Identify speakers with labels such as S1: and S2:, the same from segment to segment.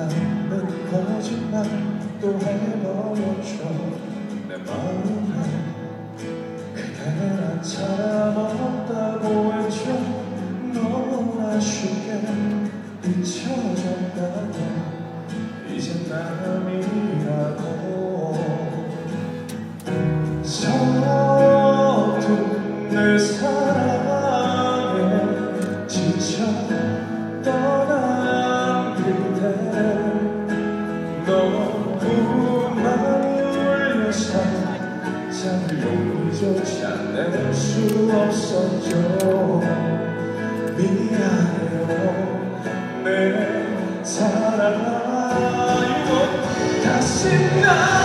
S1: 나는 거짓말 또 해버렸죠. 내 마음에 그대는 안 찾아먹고 쫓아낼 수 없었죠. 미안해요. 내 사랑아 이건 다시 나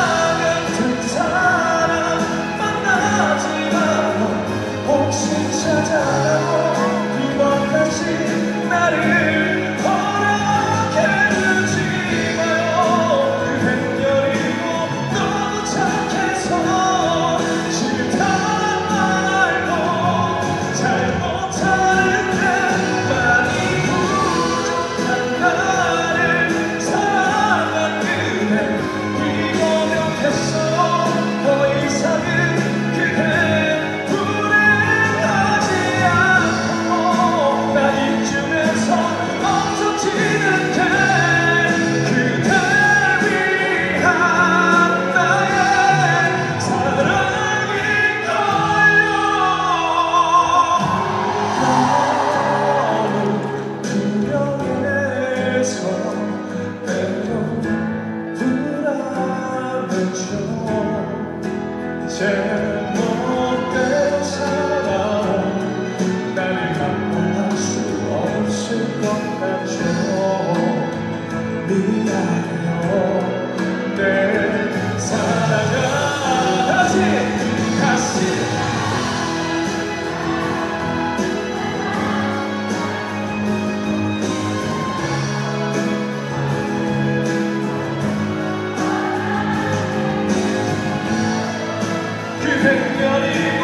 S1: 그 백년이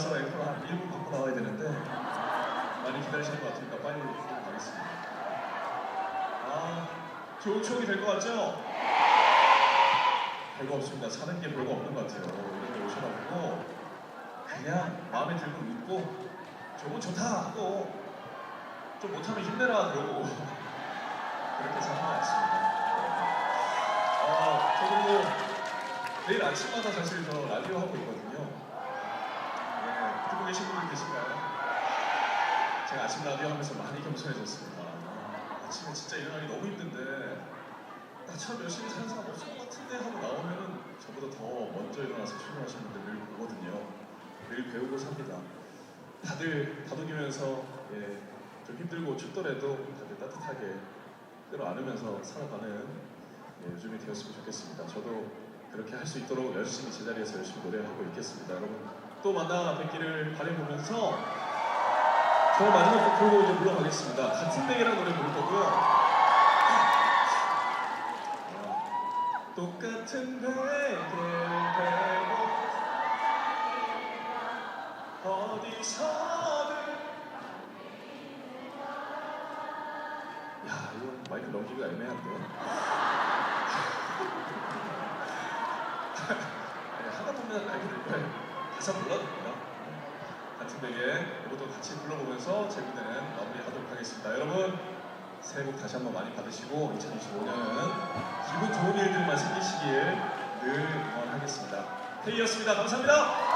S1: 나와서 앨범 한 1분 갖고 나와야 되는데 많이 기다리시는 것 같으니까 빨리 가겠습니다. 아, 좋은 추억이 될 것 같죠? 네. 별거 없습니다. 사는 게 별거 없는 것 같아요. 이렇게 오셔가지고 그냥 마음에 들고 있고 저거 좋다 하고 좀 못하면 힘내라 그러고 그렇게 사는 것 같습니다. 아, 저도 내일 아침마다 사실 저 라디오 하고 있거든요. 계신 분들 계신가요? 제가 아침 라디오 하면서 많이 겸손해졌습니다. 아, 아침에 진짜 일어나기 너무 힘든데 나처럼 열심히 사는 사람 없을 것 같은데 하고 나오면은 저보다 더 먼저 일어나서 출근하시는 분들 늘 보거든요. 늘 배우고 삽니다. 다들 다독이면서 예, 좀 힘들고 춥더라도 다들 따뜻하게 끌어안으면서 살아가는 예, 요즘이 되었으면 좋겠습니다. 저도 그렇게 할 수 있도록 열심히 제자리에서 열심히 노래하고 있겠습니다. 여러분 또 만나 뵙기를 바라보면서 정말 마지막 곡 부르고 이제 물러가겠습니다. 같은 베개라는 노래 부를 거고요. 아, 똑같은 베개를 베고 어디서든 야 이거 마이크 넘기기가 애매한데 하다 보면 알게 될 거예요 불러도 됩니다 같은 베개 이것도 같이 불러보면서 재밌는 마무리하도록 하겠습니다. 여러분 새해 복 다시 한번 많이 받으시고 2025년은 기분 좋은 일들만 생기시길 늘 응원하겠습니다. 태희였습니다. 감사합니다